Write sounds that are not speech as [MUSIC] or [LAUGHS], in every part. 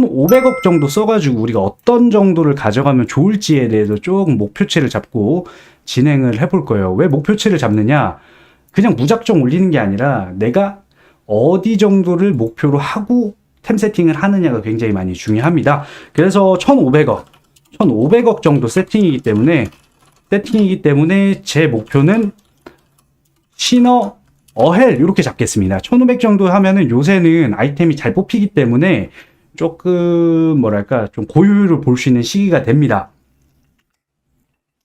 1,500억 정도 써가지고 우리가 어떤 정도를 가져가면 좋을지에 대해서 조금 목표치를 잡고 진행을 해볼 거예요. 왜 목표치를 잡느냐? 그냥 무작정 올리는 게 아니라 내가 어디 정도를 목표로 하고 템 세팅을 하느냐가 굉장히 많이 중요합니다. 그래서 1,500억, 1,500억 정도 세팅이기 때문에 세팅이기 때문에 제 목표는 신어 어헬 이렇게 잡겠습니다. 1500 정도 하면은 요새는 아이템이 잘 뽑히기 때문에 조금 뭐랄까 좀 고효율을 볼 수 있는 시기가 됩니다.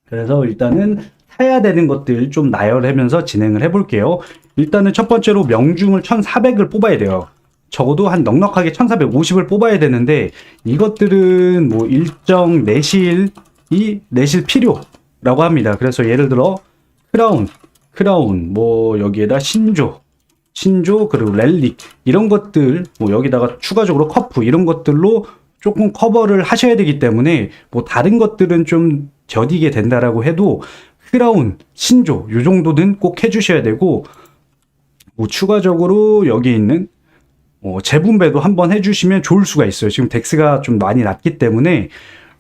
그래서 일단은 사야 되는 것들 좀 나열하면서 진행을 해볼게요. 일단은 첫 번째로 명중을 1400을 뽑아야 돼요. 적어도 한 넉넉하게 1450을 뽑아야 되는데 이것들은 뭐 일정 내실이 내실 필요라고 합니다. 그래서 예를 들어 크라운, 크라운, 뭐 여기에다 신조, 신조 그리고 렐릭 이런 것들 뭐 여기다가 추가적으로 커프 이런 것들로 조금 커버를 하셔야 되기 때문에 뭐 다른 것들은 좀 더디게 된다라고 해도 크라운, 신조 요 정도는 꼭 해주셔야 되고 뭐 추가적으로 여기 있는 어, 재분배도 한번 해주시면 좋을 수가 있어요. 지금 덱스가 좀 많이 낮기 때문에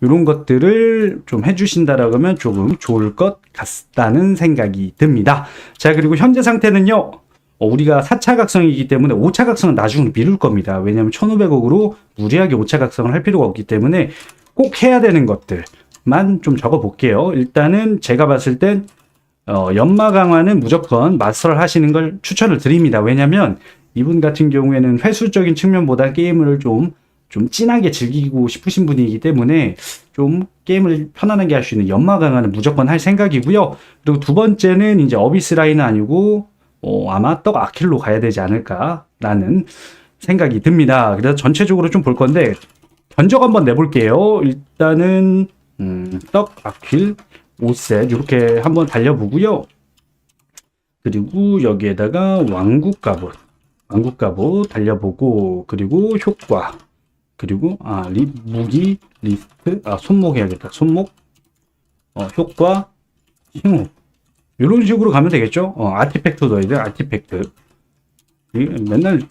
이런 것들을 좀 해주신다라고 하면 조금 좋을 것 같다는 생각이 듭니다. 자, 그리고 현재 상태는요, 어, 우리가 4차 각성이기 때문에 5차 각성은 나중에 미룰 겁니다. 왜냐하면 1,500억으로 무리하게 5차 각성을 할 필요가 없기 때문에 꼭 해야 되는 것들만 좀 적어 볼게요. 일단은 제가 봤을 땐 어, 연마 강화는 무조건 마스터를 하시는 걸 추천을 드립니다. 왜냐면 이분 같은 경우에는 회수적인 측면보다 게임을 좀, 좀 진하게 즐기고 싶으신 분이기 때문에 좀 게임을 편안하게 할 수 있는 연마 강화는 무조건 할 생각이고요. 그리고 두 번째는 이제 어비스 라인은 아니고 어, 아마 떡 아킬로 가야 되지 않을까라는 생각이 듭니다. 그래서 전체적으로 좀 볼 건데 견적 한번 내볼게요. 일단은 음, 떡 아킬 5셋 이렇게 한번 달려보고요. 그리고 여기에다가 왕국 갑옷, 왕국 갑옷 달려보고 그리고 효과 그리고 아 리, 무기 리스트 아 손목 해야겠다 손목 어, 효과 싱후 이런 식으로 가면 되겠죠. 어, 아티팩트 넣어야 돼 아티팩트 이, 맨날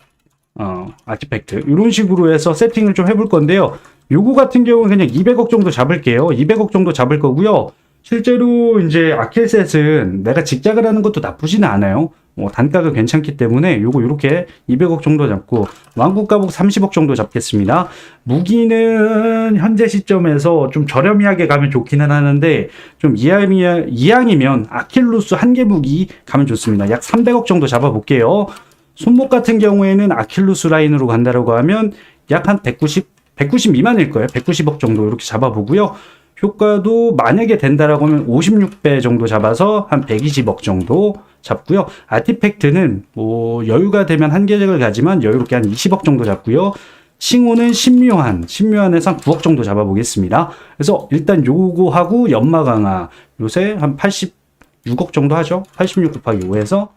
어, 아티팩트 이런 식으로 해서 세팅을 좀 해볼 건데요. 요거 같은 경우는 그냥 200억 정도 잡을게요. 200억 정도 잡을 거고요. 실제로 이제 아킬셋은 내가 직작을 하는 것도 나쁘지는 않아요. 뭐 단가가 괜찮기 때문에 요거 이렇게 200억 정도 잡고 왕국 가복 30억 정도 잡겠습니다. 무기는 현재 시점에서 좀 저렴하게 가면 좋기는 하는데 좀 이왕이, 이왕이면 아킬루스 한 개 무기 가면 좋습니다. 약 300억 정도 잡아볼게요. 손목 같은 경우에는 아킬루스 라인으로 간다라고 하면 약 한 190, 190 미만일 거예요. 190억 정도 이렇게 잡아보고요. 효과도 만약에 된다라고 하면 56배 정도 잡아서 한 120억 정도 잡고요. 아티팩트는 뭐 여유가 되면 한 계획을 가지만 여유롭게 한 20억 정도 잡고요. 칭호는 신묘한, 신묘한에서 한 9억 정도 잡아보겠습니다. 그래서 일단 요거 하고 연마 강화 요새 한 86억 정도 하죠. 86 곱하기 5에서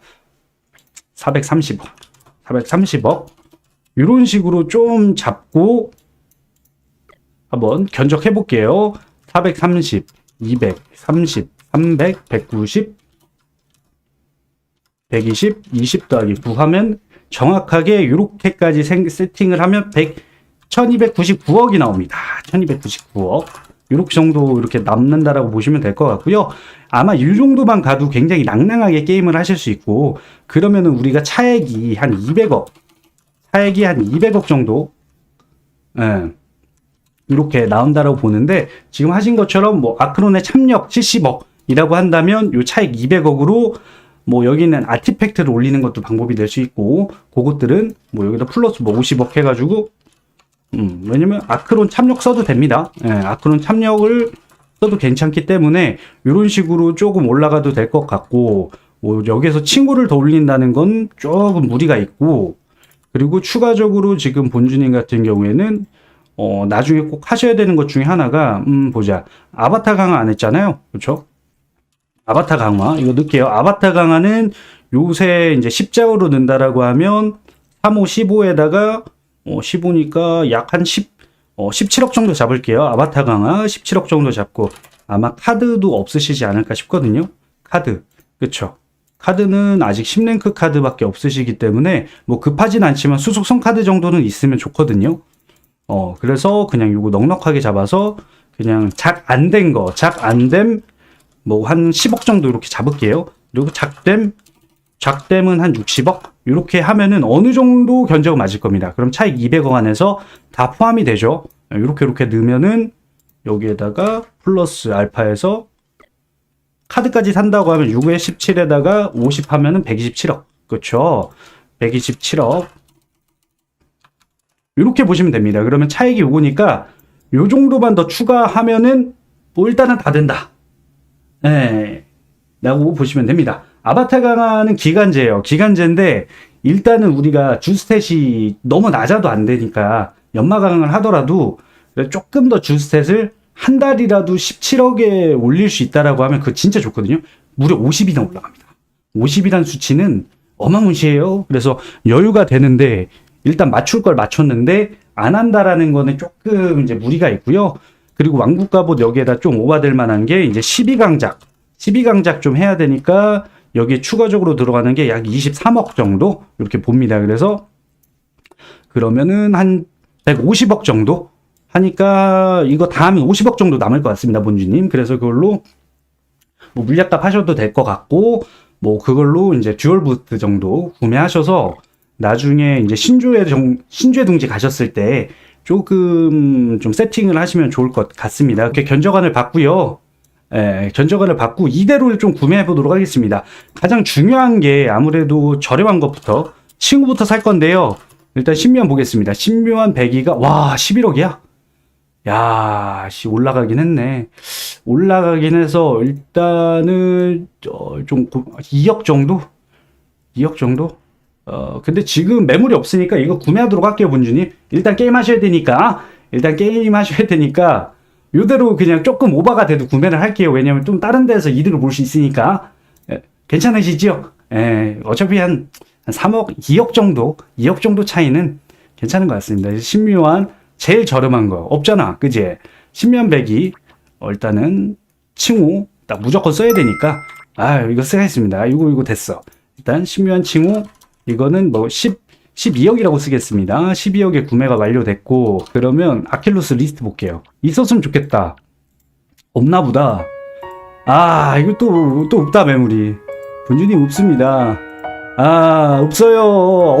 430억, 430억 이런 식으로 좀 잡고 한번 견적해 볼게요. 430, 200, 30, 300, 190, 120, 20 더하기 9 하면 정확하게 이렇게까지 세팅을 하면 100, 1299억이 나옵니다. 1299억. 이렇게 정도 이렇게 남는다라고 보시면 될 것 같고요. 아마 이 정도만 가도 굉장히 낭낭하게 게임을 하실 수 있고 그러면은 우리가 차액이 한 200억, 차액이 한 200억 정도, 예, 이렇게 나온다라고 보는데 지금 하신 것처럼 뭐 아크론의 참력 70억이라고 한다면 요 차익 200억으로 뭐 여기는 아티팩트를 올리는 것도 방법이 될 수 있고 그것들은 뭐 여기다 플러스 뭐 50억 해가지고 음 왜냐면 아크론 참력 써도 됩니다. 예, 아크론 참력을 써도 괜찮기 때문에 이런 식으로 조금 올라가도 될 것 같고 뭐 여기에서 친구를 더 올린다는 건 조금 무리가 있고 그리고 추가적으로 지금 본주님 같은 경우에는 어, 나중에 꼭 하셔야 되는 것 중에 하나가, 음, 보자. 아바타 강화 안 했잖아요. 그렇죠? 아바타 강화. 이거 넣을게요. 아바타 강화는 요새 이제 십자으로 넣는다라고 하면 3, 5, 15에다가 어, 15니까 약 한 10, 어, 17억 정도 잡을게요. 아바타 강화 17억 정도 잡고 아마 카드도 없으시지 않을까 싶거든요. 카드. 그쵸? 카드는 아직 10랭크 카드밖에 없으시기 때문에 뭐 급하진 않지만 수속성 카드 정도는 있으면 좋거든요. 어, 그래서 그냥 요거 넉넉하게 잡아서 그냥 작 안 된 거, 작 안 됨, 뭐 한 10억 정도 이렇게 잡을게요. 그리고 작됨, 작됨은 한 60억? 이렇게 하면은 어느 정도 견적은 맞을 겁니다. 그럼 차익 200억 안에서 다 포함이 되죠. 이렇게 이렇게 넣으면은 여기에다가 플러스 알파에서 카드까지 산다고 하면 6에 17에다가 50 하면은 127억. 그렇죠? 127억. 이렇게 보시면 됩니다. 그러면 차익이 요거니까 요 정도만 더 추가하면은 뭐 일단은 다 된다. 예. 라고 보시면 됩니다. 아바타 강화는 기간제예요. 기간제인데 일단은 우리가 주스탯이 너무 낮아도 안 되니까 연마 강화를 하더라도 조금 더 주스탯을 한 달이라도 17억에 올릴 수 있다라고 하면 그거 진짜 좋거든요. 무려 50이나 올라갑니다. 50이란 수치는 어마무시해요. 그래서 여유가 되는데 일단 맞출 걸 맞췄는데 안 한다라는 거는 조금 이제 무리가 있고요. 그리고 왕국가봇 여기에다 좀 오바될 만한 게 이제 12강작. 12강작 좀 해야 되니까 여기에 추가적으로 들어가는 게 약 23억 정도 이렇게 봅니다. 그래서 그러면은 한 150억 정도 하니까 이거 다 하면 50억 정도 남을 것 같습니다, 본주님. 그래서 그걸로 뭐 물약값 하셔도 될 것 같고 뭐 그걸로 이제 듀얼 부스트 정도 구매하셔서 나중에 이제 신주에 정, 신주에 둥지 가셨을 때 조금 좀 세팅을 하시면 좋을 것 같습니다. 이렇게 견적안을 받고요. 예, 견적안을 받고 이대로 좀 구매해 보도록 하겠습니다. 가장 중요한 게 아무래도 저렴한 것부터 친구부터 살 건데요. 일단 신묘한 보겠습니다. 신묘한 배기가 와 11억이야. 야, 씨 올라가긴 했네. 올라가긴 해서 일단은 어, 좀 2억 정도? 2억 정도? 어, 근데 지금 매물이 없으니까 이거 구매하도록 할게요, 본주님. 일단 게임 하셔야 되니까. 일단 게임 하셔야 되니까. 요대로 그냥 조금 오바가 돼도 구매를 할게요. 왜냐면 좀 다른 데서 이득을 볼 수 있으니까. 예, 괜찮으시죠? 예, 어차피 한, 한 3억, 2억 정도, 2억 정도 차이는 괜찮은 것 같습니다. 신묘한, 제일 저렴한 거. 없잖아. 그지? 신묘한 백이, 어, 일단은, 칭호, 딱 무조건 써야 되니까. 아, 이거 쓰겠습니다. 이거, 이거 됐어. 일단, 신묘한 칭호, 이거는 뭐 10, 12억이라고 쓰겠습니다. 12억에 구매가 완료됐고 그러면 아킬루스 리스트 볼게요. 있었으면 좋겠다. 없나 보다. 아 이거 또 또 없다 매물이. 본주님 없습니다. 아 없어요.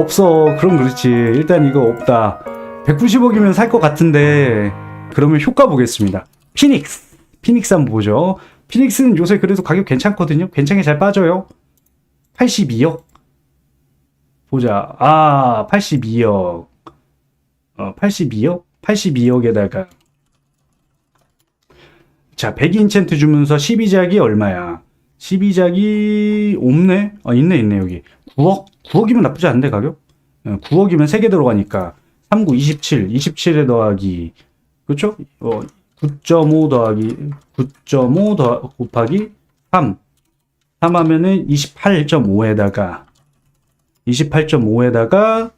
없어. 그럼 그렇지. 일단 이거 없다. 190억이면 살 것 같은데 그러면 효과 보겠습니다. 피닉스. 피닉스 한번 보죠. 피닉스는 요새 그래도 가격 괜찮거든요. 괜찮게 잘 빠져요. 82억. 보자. 아, 82억. 어, 82억? 82억에다가. 자, 100인챈트 주면서 12작이 얼마야? 12작이 없네? 아, 있네, 있네, 여기. 9억? 9억이면 나쁘지 않은데, 가격? 어, 9억이면 3개 들어가니까. 39, 27, 27에 더하기. 그쵸? 어, 9.5 더하기, 9.5 더, 곱하기 3. 3 하면은 28.5에다가 28.5에다가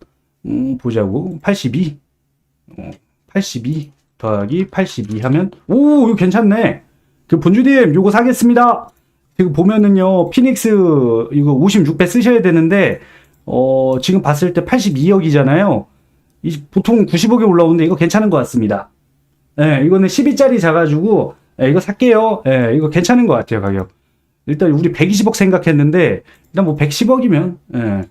음, 보자고. 82 어, 82 더하기 82 하면 오 이거 괜찮네. 그 본주님 요거 사겠습니다. 지금 보면은요 피닉스 이거 56배 쓰셔야 되는데 어 지금 봤을 때 82억이잖아요. 이, 보통 90억에 올라오는데 이거 괜찮은 것 같습니다. 예 이거는 12짜리 자가지고 예, 이거 살게요. 예 이거 괜찮은 것 같아요 가격. 일단 우리 120억 생각했는데 일단 뭐 110억이면 예.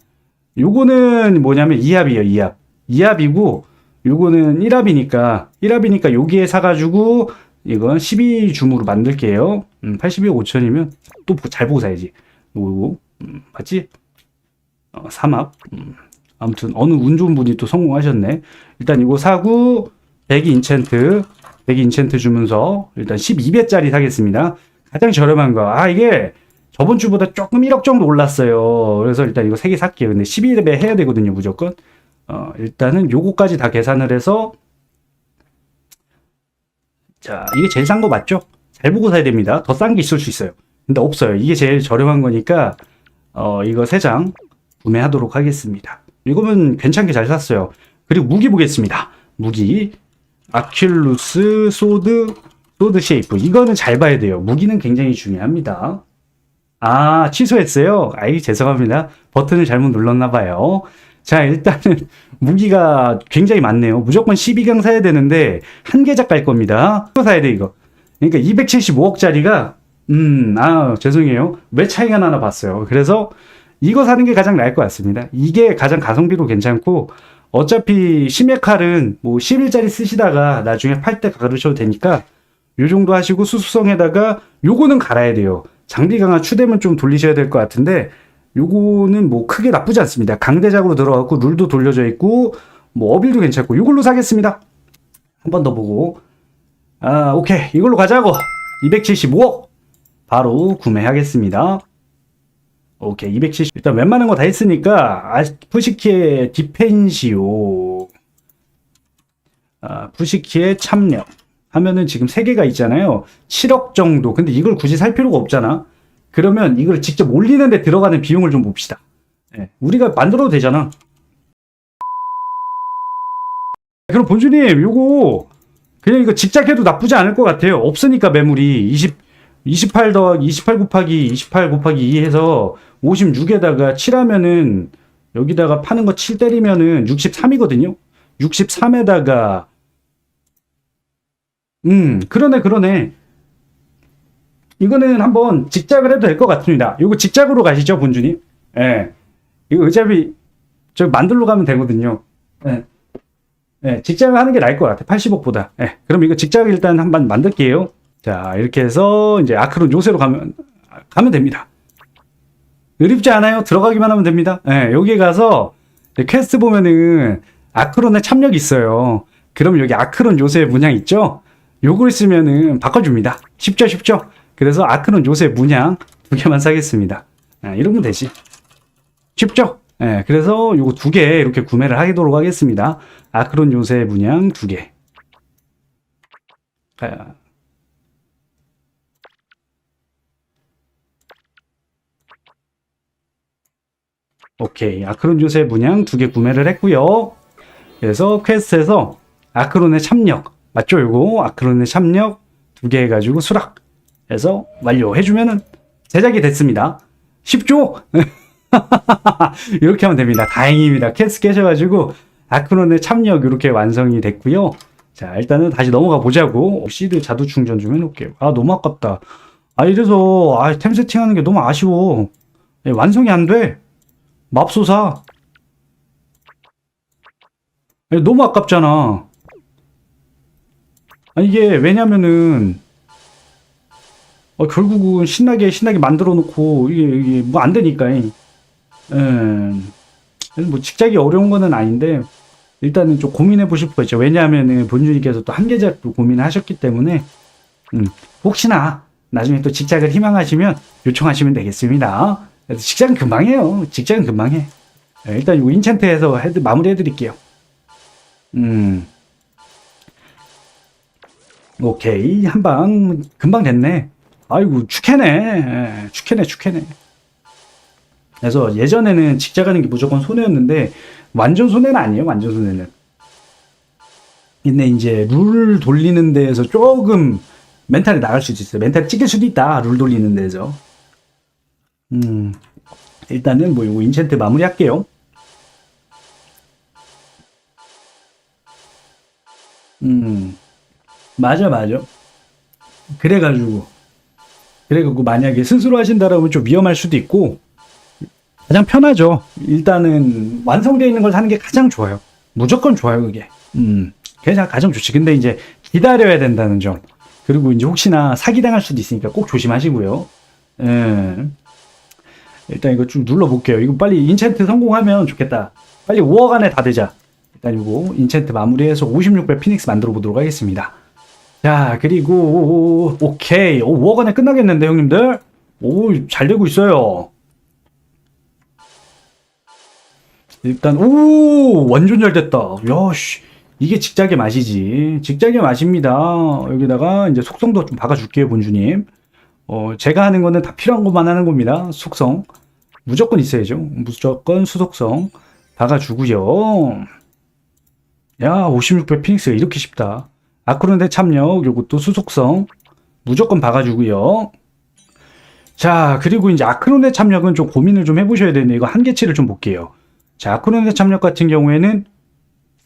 요거는 뭐냐면 2합이에요, 2합. 2합이고, 요거는 1합이니까, 1합이니까 여기에 사가지고, 이건 12줌으로 만들게요. 음, 82억 5천이면 또 잘 보고 사야지. 요거, 음, 맞지? 어, 3합. 음, 아무튼, 어느 운 좋은 분이 또 성공하셨네. 일단 이거 사고, 100이 인챈트, 100이 인챈트 주면서, 일단 12배짜리 사겠습니다. 가장 저렴한 거. 아, 이게, 저번 주보다 조금 1억 정도 올랐어요. 그래서 일단 이거 3개 살게요. 근데 12배 해야 되거든요, 무조건. 어, 일단은 요거까지 다 계산을 해서 자, 이게 제일 싼 거 맞죠? 잘 보고 사야 됩니다. 더 싼 게 있을 수 있어요. 근데 없어요. 이게 제일 저렴한 거니까 어, 이거 3장 구매하도록 하겠습니다. 이거면 괜찮게 잘 샀어요. 그리고 무기 보겠습니다. 무기 아킬루스 소드 소드 쉐이프 이거는 잘 봐야 돼요. 무기는 굉장히 중요합니다. 아, 취소했어요? 아이, 죄송합니다. 버튼을 잘못 눌렀나 봐요. 자, 일단은 무기가 굉장히 많네요. 무조건 12강 사야 되는데 한 개작 갈 겁니다. 또 사야 돼 이거. 그러니까 275억짜리가 음, 아, 죄송해요. 왜 차이가 나나 봤어요. 그래서 이거 사는 게 가장 나을 것 같습니다. 이게 가장 가성비도 괜찮고 어차피 심해 칼은 뭐 10일짜리 쓰시다가 나중에 팔 때 가르셔도 되니까 요 정도 하시고 수수성에다가 요거는 갈아야 돼요. 장비 강화 추대면 좀 돌리셔야 될 것 같은데 요거는 뭐 크게 나쁘지 않습니다. 강대작으로 들어갔고 룰도 돌려져 있고 뭐 어빌도 괜찮고 요걸로 사겠습니다. 한 번 더 보고. 아 오케이. 이걸로 가자고. 275억 바로 구매하겠습니다. 오케이. 270 일단 웬만한 거 다 했으니까 푸시키의 디펜시오. 아, 푸시키의 참력 하면은 지금 3개가 있잖아요. 7억 정도. 근데 이걸 굳이 살 필요가 없잖아. 그러면 이걸 직접 올리는데 들어가는 비용을 좀 봅시다. 예, 우리가 만들어도 되잖아. 그럼 본주님 요거 그냥 이거 직작해도 나쁘지 않을 것 같아요. 없으니까 매물이 20 28 더하기 28 곱하기 28 곱하기 2 해서 56에다가 7 하면은 여기다가 파는 거 7 때리면은 63이거든요. 63에다가 음 그러네 그러네 이거는 한번 직작을 해도 될 것 같습니다. 이거 직작으로 가시죠 본주님. 예. 이거 어차피 저 만들러 가면 되거든요. 예. 예, 직장을 하는 게 나을 것 같아. 80억보다. 예. 그럼 이거 직장 일단 한번 만들게요. 자, 이렇게 해서 이제 아크론 요새로 가면, 가면 됩니다. 어렵지 않아요? 들어가기만 하면 됩니다. 예, 여기 가서 퀘스트 보면은 아크론에 참력이 있어요. 그럼 여기 아크론 요새 문양 있죠? 요걸 쓰면은 바꿔줍니다. 쉽죠, 쉽죠? 그래서 아크론 요새 문양 두 개만 사겠습니다. 예, 이러면 되지. 쉽죠? 예, 그래서 요거 두 개 이렇게 구매를 하도록 하겠습니다. 아크론 요새 문양 두 개. 아, 오케이. 아크론 요새 문양 두 개 구매를 했고요. 그래서 퀘스트에서 아크론의 참력 요거 아크론의 참력 두 개 해가지고 수락 해서 완료해주면은 제작이 됐습니다. 쉽죠? [LAUGHS] 이렇게 하면 됩니다. 다행입니다. 퀘스트 깨셔가지고 아크론의 참력 이렇게 완성이 됐고요. 자 일단은 다시 넘어가 보자고 시드 자두 충전 좀 해놓을게요. 아 너무 아깝다. 아 이래서 아, 템 세팅하는 게 너무 아쉬워. 예, 완성이 안 돼. 맙소사. 아니, 너무 아깝잖아. 아니, 이게 왜냐면은 어, 결국은 신나게 신나게 만들어 놓고 이게, 이게 뭐 안 되니까. 예. 뭐 직작이 어려운 거는 아닌데 일단은 좀 고민해 보실 거 있죠. 왜냐하면은 본주님께서 또 한계작도 고민하셨기 때문에 음, 혹시나 나중에 또 직작을 희망하시면 요청하시면 되겠습니다. 직장은 금방 해요. 직장은 금방 해. 네, 일단 이 인챈트해서 마무리 해드릴게요. 음. 오케이. 한 방, 금방 됐네. 아이고, 축해네. 예, 축해네, 축해네. 그래서 예전에는 직장 가는 게 무조건 손해였는데, 완전 손해는 아니에요, 완전 손해는. 근데 이제 룰 돌리는 데에서 조금 멘탈이 나갈 수도 있어요. 멘탈 찍힐 수도 있다, 룰 돌리는 데에서. 음, 일단은 뭐 이거 인챈트 마무리 할게요. 음, 맞아, 맞아. 그래가지고, 그래가지고 만약에 스스로 하신다라면 좀 위험할 수도 있고, 가장 편하죠. 일단은 완성되어 있는 걸 사는 게 가장 좋아요. 무조건 좋아요, 그게. 음, 그게 가장 좋지. 근데 이제 기다려야 된다는 점. 그리고 이제 혹시나 사기당할 수도 있으니까 꼭 조심하시고요. 예. 일단 이거 좀 눌러볼게요. 이거 빨리 인챈트 성공하면 좋겠다. 빨리 5억 안에 다 되자. 일단 이거 인챈트 마무리해서 56배 피닉스 만들어 보도록 하겠습니다. 자, 그리고 오케이. 오, 5억 안에 끝나겠는데 형님들? 오, 잘 되고 있어요. 일단 오, 완전 잘 됐다. 야, 씨. 이게 직작의 맛이지. 직작의 맛입니다. 여기다가 이제 속성도 좀 박아줄게요, 본주님. 어, 제가 하는 거는 다 필요한 것만 하는 겁니다. 속성. 무조건 있어야죠. 무조건 수속성. 박아주고요. 야, 56배 피닉스가 이렇게 쉽다. 아크론의 참력, 요것도 수속성. 무조건 박아주고요. 자, 그리고 이제 아크론의 참력은 좀 고민을 좀 해보셔야 되는데, 이거 한계치를 좀 볼게요. 자, 아크론의 참력 같은 경우에는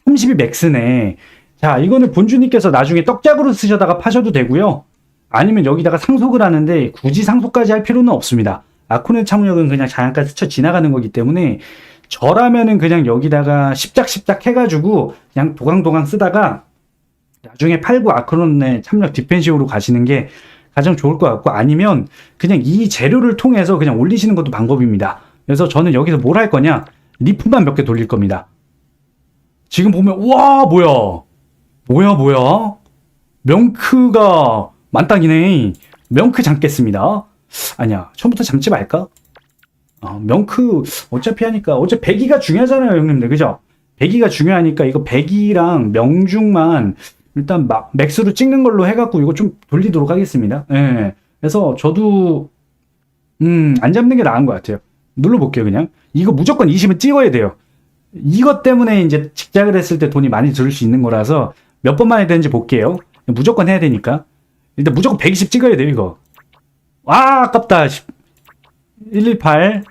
30이 맥스네. 자, 이거는 본주님께서 나중에 떡작으로 쓰셔다가 파셔도 되고요. 아니면 여기다가 상속을 하는데 굳이 상속까지 할 필요는 없습니다. 아쿠네 참력은 그냥 잠깐 스쳐 지나가는 거기 때문에 저라면은 그냥 여기다가 십작십작 해가지고 그냥 도강도강 쓰다가 나중에 팔고 아크론의 참력 디펜시브로 가시는 게 가장 좋을 것 같고 아니면 그냥 이 재료를 통해서 그냥 올리시는 것도 방법입니다. 그래서 저는 여기서 뭘 할 거냐 리프만 몇 개 돌릴 겁니다. 지금 보면 와 뭐야 뭐야 뭐야 명크가 만땅이네 명크 잠겠습니다. 아니야 처음부터 잠지 말까? 어, 명크 어차피 하니까 어차피 배기가 중요하잖아요 형님들 그죠? 배기가 중요하니까 이거 배기랑 명중만 일단 막 맥스로 찍는 걸로 해갖고 이거 좀 돌리도록 하겠습니다. 예. 그래서 저도 음 안 잡는 게 나은 것 같아요. 눌러볼게요 그냥. 이거 무조건 20은 찍어야 돼요. 이것 때문에 이제 직작을 했을 때 돈이 많이 들을 수 있는 거라서 몇 번만 해야 되는지 볼게요. 무조건 해야 되니까. 일단 무조건 120 찍어야 돼요 이거. 아 아깝다. 118,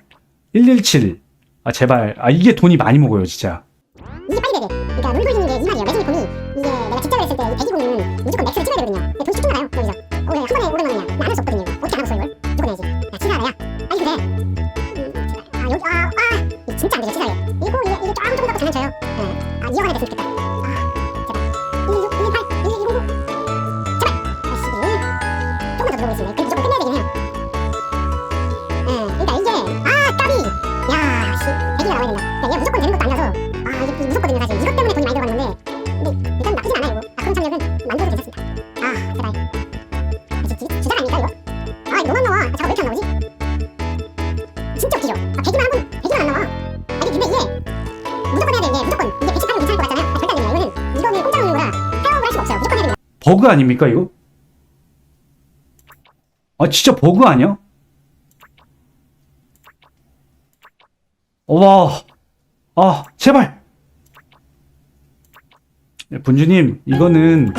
117. 아 제발. 아 이게 돈이 많이 먹어요 진짜. 이게 빨리 돼야 돼. 그러니까 놀고 있는 게 이 말이에요. 매진이 공이 이게 내가 직장을 했을 때 이 배기공은 무조건 맥스를 찍어야 되거든요. 근데 돈 쭉쭉 나가요 여기서. 100이만 한번 100이만 안 나와. 아 이게 근데 이게 무조건 해야 돼 이게 무조건 이게 118은 괜찮을 것 같잖아요. 아 절대 안 됩니다. 이거는 이거는 공짜 놓는 거라 사용을 할 수가 없어요. 무조건 해야 됩니다. 버그 아닙니까 이거? 아 진짜 버그 아니야? 와, 아 제발. 네, 분주님 이거는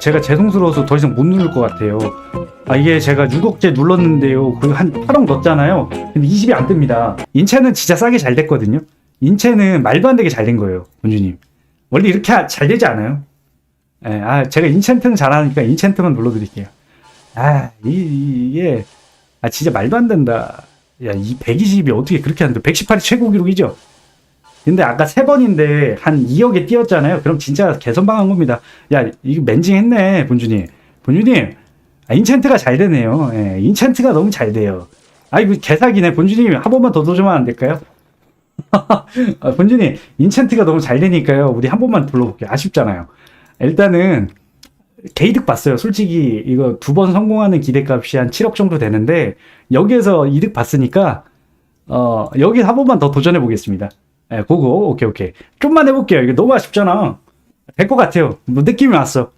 제가 죄송스러워서 더 이상 못 누를 것 같아요. 아 이게 제가 6억째 눌렀는데요. 그한 8억 넣었잖아요. 근데 20이 안 뜹니다. 인체는 진짜 싸게 잘 됐거든요. 인체는 말도 안 되게 잘 된 거예요, 분주님. 원래 이렇게 하- 잘 되지 않아요? 예, 아, 제가 인챈트는 잘하니까 인챈트만 눌러드릴게요. 아, 이, 이- 이게, 아, 진짜 말도 안 된다. 야, 이 120이 어떻게 그렇게 하는데, 118이 최고 기록이죠? 근데 아까 세 번인데 한 2억에 뛰었잖아요. 그럼 진짜 개선방한 겁니다. 야, 이거 맨징 했네, 본주님. 본주님, 아, 인챈트가 잘 되네요. 예, 인챈트가 너무 잘 돼요. 아, 이거 개사기네. 본주님, 한 번만 더 도전하면 안 될까요? [LAUGHS] 아, 본주님, 인챈트가 너무 잘 되니까요. 우리 한 번만 불러볼게요. 아쉽잖아요. 일단은 개이득 봤어요. 솔직히 이거 두 번 성공하는 기대값이 한 7억 정도 되는데 여기에서 이득 봤으니까 어 여기 한 번만 더 도전해 보겠습니다. 예, 그거 오케이 오케이 좀만 해볼게요. 이게 너무 아쉽잖아. 될 것 같아요. 뭐 느낌이 왔어.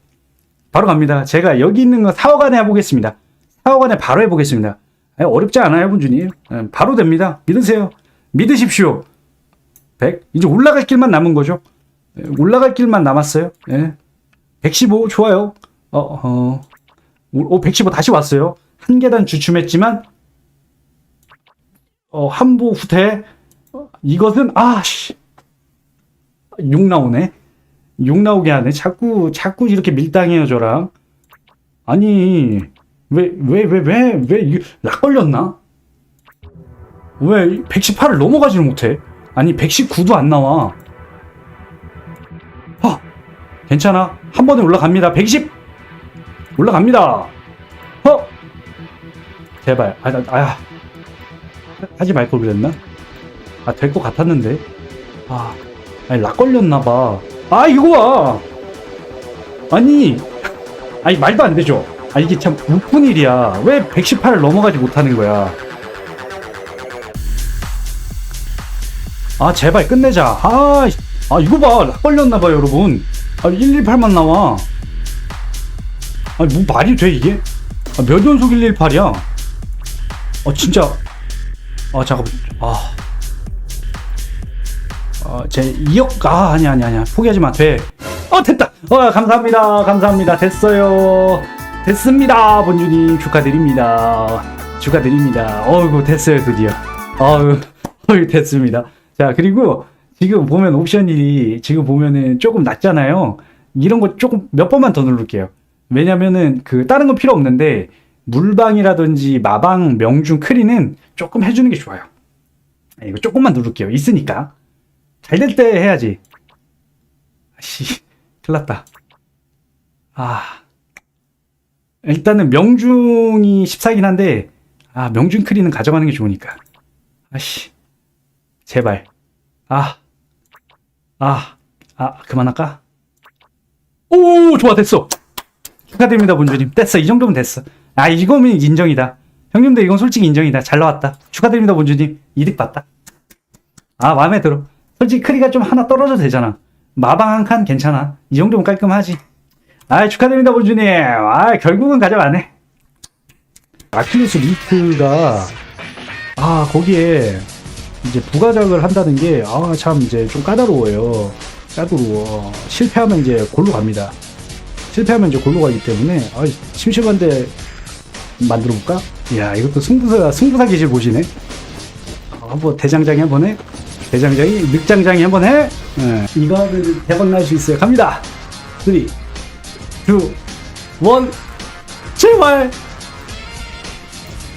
바로 갑니다. 제가 여기 있는 거 4억 안에 해보겠습니다. 4억 안에 바로 해보겠습니다. 예, 어렵지 않아요, 분주님. 예, 바로 됩니다. 믿으세요. 믿으십시오. 100 이제 올라갈 길만 남은 거죠. 예, 올라갈 길만 남았어요. 예. 115 좋아요. 어, 어, 오, 115 다시 왔어요. 한 계단 주춤했지만 어, 한보 후퇴. 어, 이것은 아씨 6 나오네. 6 나오게 하네. 자꾸 자꾸 이렇게 밀당해요, 저랑. 아니 왜 왜 왜 왜왜락 걸렸나? 왜 118을 넘어가지를 못해? 아니 119도 안 나와. 아, 괜찮아. 한 번에 올라갑니다. 120 올라갑니다. 어? 제발. 아, 나- 아, 하지 말 걸 그랬나? 아, 될 것 같았는데. 아, 아니 락 걸렸나 봐. 아, 이거 와. 아니, 아니 말도 안 되죠. 아, 이게 참 웃픈 일이야. 왜 118을 넘어가지 못하는 거야? 아, 제발 끝내자. 아, 이- 아 이거 봐. 락 걸렸나 봐, 여러분. 아, 118만 나와. 아니, 뭐 말이 돼, 이게? 아, 몇 연속 118이야? 아, 진짜. 아, 잠깐만. 아. 아, 제 2억, 아, 아니, 아니, 아니야. 포기하지 마. 돼. 어, 됐다. 어, 감사합니다. 감사합니다. 됐어요. 됐습니다. 본주님. 축하드립니다. 축하드립니다. 어이구, 됐어요, 드디어. 어유, 어유, 됐습니다. 자, 그리고 지금 보면 옵션이 지금 보면은 조금 낮잖아요. 이런 거 조금 몇 번만 더 누를게요. 왜냐면은 그 다른 건 필요 없는데 물방이라든지 마방, 명중, 크리는 조금 해주는 게 좋아요. 네, 이거 조금만 누를게요. 있으니까. 잘 될 때 해야지. 씨, 큰일 났다. 아. 일단은 명중이 14이긴 한데, 아, 명중 크리는 가져가는 게 좋으니까. 아씨. 제발. 아. 아. 아, 그만할까? 오, 좋아, 됐어. 축하드립니다, 본주님. 됐어. 이 정도면 됐어. 아, 이거면 인정이다. 형님들, 이건 솔직히 인정이다. 잘 나왔다. 축하드립니다, 본주님. 이득 봤다. 아, 마음에 들어. 솔직히 크리가 좀 하나 떨어져도 되잖아. 마방 한 칸 괜찮아. 이 정도면 깔끔하지. 아, 축하드립니다, 본주님. 아, 결국은 가져가네. 아킬레스 리프가, 아, 거기에 이제 부가작을 한다는 게, 아, 참, 이제 좀 까다로워요. 까다로워. 실패하면 이제 골로 갑니다. 실패하면 이제 골로 가기 때문에, 아, 심심한데 만들어 볼까? 이야, 이것도 승부사, 승부사 기질 보시네. 아, 뭐, 대장장이 한번 해? 대장장이, 늑장장이 한번 해? 예, 이거는 대박 날 수 있어요. 갑니다. 3, 2, 1, 제발!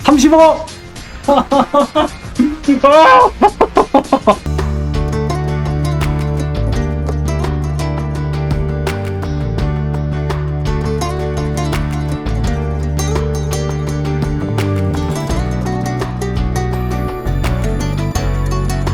35! [LAUGHS]